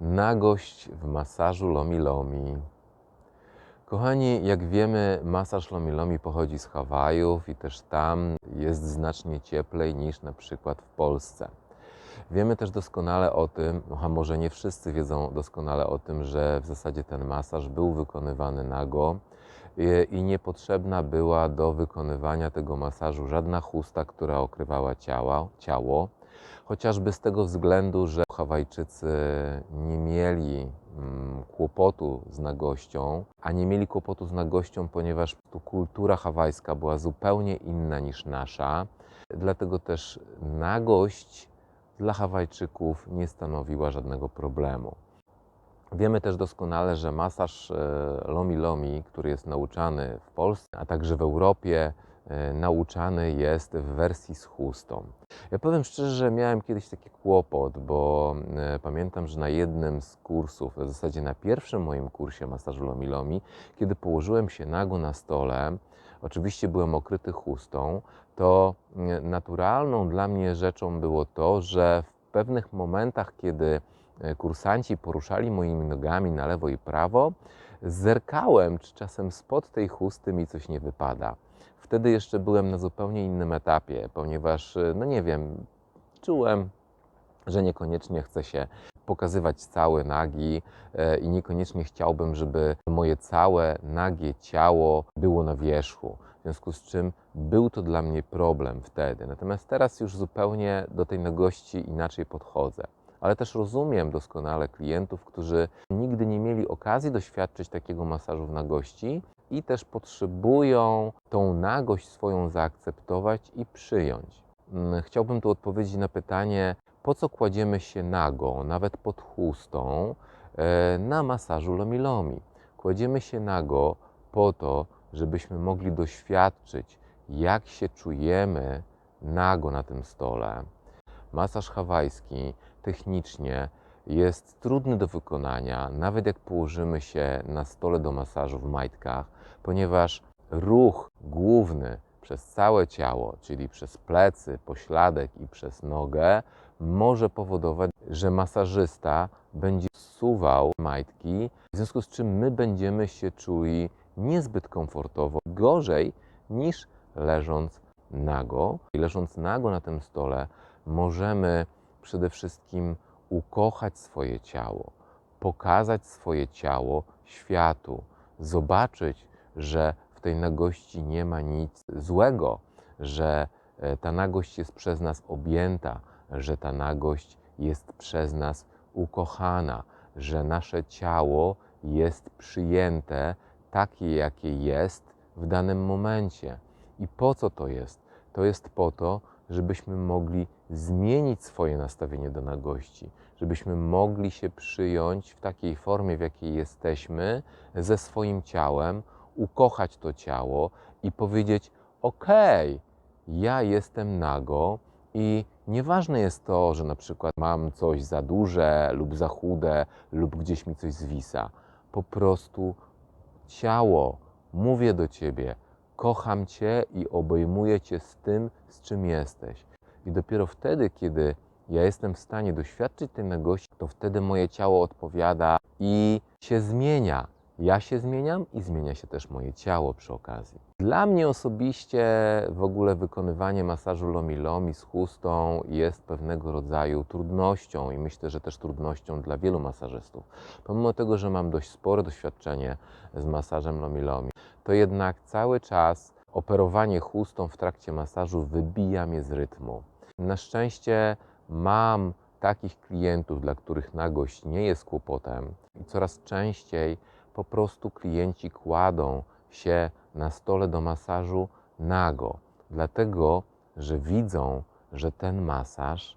Nagość w masażu Lomi Lomi. Kochani, jak wiemy, masaż Lomi Lomi pochodzi z Hawajów i też tam jest znacznie cieplej niż na przykład w Polsce. Wiemy też doskonale o tym, a może nie wszyscy wiedzą doskonale o tym, że w zasadzie ten masaż był wykonywany nago i- i niepotrzebna była do wykonywania tego masażu żadna chusta, która okrywała ciała, ciało. Chociażby z tego względu, że Hawajczycy nie mieli mm, kłopotu z nagością, a nie mieli kłopotu z nagością, ponieważ tu kultura hawajska była zupełnie inna niż nasza. Dlatego też nagość dla Hawajczyków nie stanowiła żadnego problemu. Wiemy też doskonale, że masaż e, Lomi Lomi, który jest nauczany w Polsce, a także w Europie, e, nauczany jest w wersji z chustą. Ja powiem szczerze, że miałem kiedyś taki kłopot, bo e, pamiętam, że na jednym z kursów, w zasadzie na pierwszym moim kursie masażu Lomi Lomi, kiedy położyłem się nago na stole, oczywiście byłem okryty chustą, to e, naturalną dla mnie rzeczą było to, że w pewnych momentach, kiedy e, kursanci poruszali moimi nogami na lewo i prawo, zerkałem, czy czasem spod tej chusty mi coś nie wypada. Wtedy jeszcze byłem na zupełnie innym etapie, ponieważ, e, no nie wiem, czułem, że niekoniecznie chcę się pokazywać cały nagi e, i niekoniecznie chciałbym, żeby moje całe nagie ciało było na wierzchu. W związku z czym był to dla mnie problem wtedy. Natomiast teraz już zupełnie do tej nagości inaczej podchodzę. Ale też rozumiem doskonale klientów, którzy nigdy nie mieli okazji doświadczyć takiego masażu w nagości i też potrzebują tą nagość swoją zaakceptować i przyjąć. Mm, Chciałbym tu odpowiedzieć na pytanie, po co kładziemy się nago, nawet pod chustą, e, na masażu Lomi Lomi. Kładziemy się nago po to, żebyśmy mogli doświadczyć, jak się czujemy nago na tym stole. Masaż hawajski technicznie jest trudny do wykonania, nawet jak położymy się na stole do masażu w majtkach, ponieważ ruch główny przez całe ciało, czyli przez plecy, pośladek i przez nogę, może powodować, że masażysta będzie zsuwał majtki, w związku z czym my będziemy się czuli niezbyt komfortowo, gorzej niż leżąc nago. I leżąc nago na tym stole, możemy przede wszystkim ukochać swoje ciało, pokazać swoje ciało światu, zobaczyć, że w tej nagości nie ma nic złego, że e, ta nagość jest przez nas objęta, że ta nagość jest przez nas ukochana, że nasze ciało jest przyjęte takie, jakie jest w danym momencie. I po co to jest? To jest po to, żebyśmy mogli zmienić swoje nastawienie do nagości, żebyśmy mogli się przyjąć w takiej formie, w jakiej jesteśmy, ze swoim ciałem, ukochać to ciało i powiedzieć: OK, ja jestem nago i nieważne jest to, że na przykład mam coś za duże lub za chude, lub gdzieś mi coś zwisa. Po prostu ciało, mówię do ciebie, kocham cię i obejmuję cię z tym, z czym jesteś. I dopiero wtedy, kiedy ja jestem w stanie doświadczyć tej nagości, to wtedy moje ciało odpowiada i się zmienia. Ja się zmieniam i zmienia się też moje ciało przy okazji. Dla mnie osobiście w ogóle wykonywanie masażu Lomi Lomi z chustą jest pewnego rodzaju trudnością i myślę, że też trudnością dla wielu masażystów. Pomimo tego, że mam dość spore doświadczenie z masażem Lomi Lomi, to jednak cały czas operowanie chustą w trakcie masażu wybija mnie z rytmu. Na szczęście mam takich klientów, dla których nagość nie jest kłopotem. I coraz częściej po prostu klienci kładą się na stole do masażu nago, dlatego że widzą, że ten masaż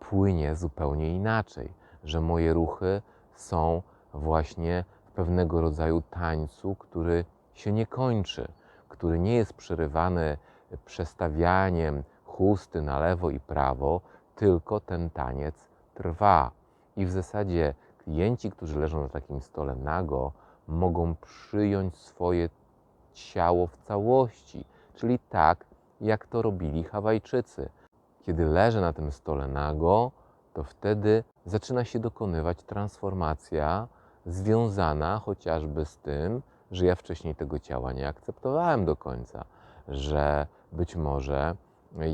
płynie zupełnie inaczej, że moje ruchy są właśnie w pewnego rodzaju tańcu, który się nie kończy, który nie jest przerywany przestawianiem chusty na lewo i prawo, tylko ten taniec trwa. I w zasadzie klienci, którzy leżą na takim stole nago, mogą przyjąć swoje ciało w całości, czyli tak, jak to robili Hawajczycy. Kiedy leżę na tym stole nago, to wtedy zaczyna się dokonywać transformacja związana chociażby z tym, że ja wcześniej tego ciała nie akceptowałem do końca, że być może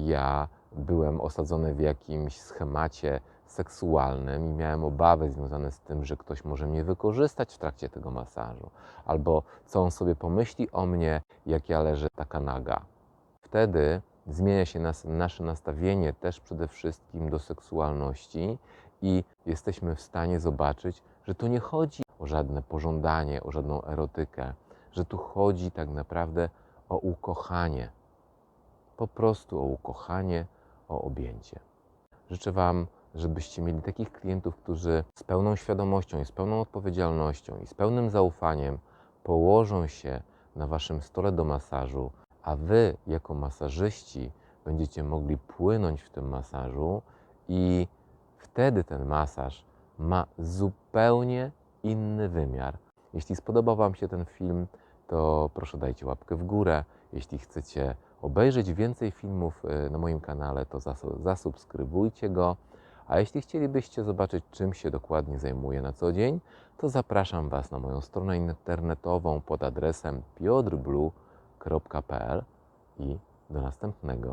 ja byłem osadzony w jakimś schemacie seksualnym i miałem obawy związane z tym, że ktoś może mnie wykorzystać w trakcie tego masażu, albo co on sobie pomyśli o mnie, jak ja leżę taka naga. Wtedy zmienia się nas, nasze nastawienie też przede wszystkim do seksualności i jesteśmy w stanie zobaczyć, że tu nie chodzi o żadne pożądanie, o żadną erotykę, że tu chodzi tak naprawdę o ukochanie. Po prostu o ukochanie, o objęcie. Życzę Wam, żebyście mieli takich klientów, którzy z pełną świadomością i z pełną odpowiedzialnością i z pełnym zaufaniem położą się na Waszym stole do masażu, a Wy, jako masażyści, będziecie mogli płynąć w tym masażu i wtedy ten masaż ma zupełnie inny wymiar. Jeśli spodobał Wam się ten film, to proszę dajcie łapkę w górę. Jeśli chcecie obejrzeć więcej filmów y, na moim kanale, to zasu- zasubskrybujcie go. A jeśli chcielibyście zobaczyć, czym się dokładnie zajmuję na co dzień, to zapraszam Was na moją stronę internetową pod adresem piotrblue.pl i do następnego.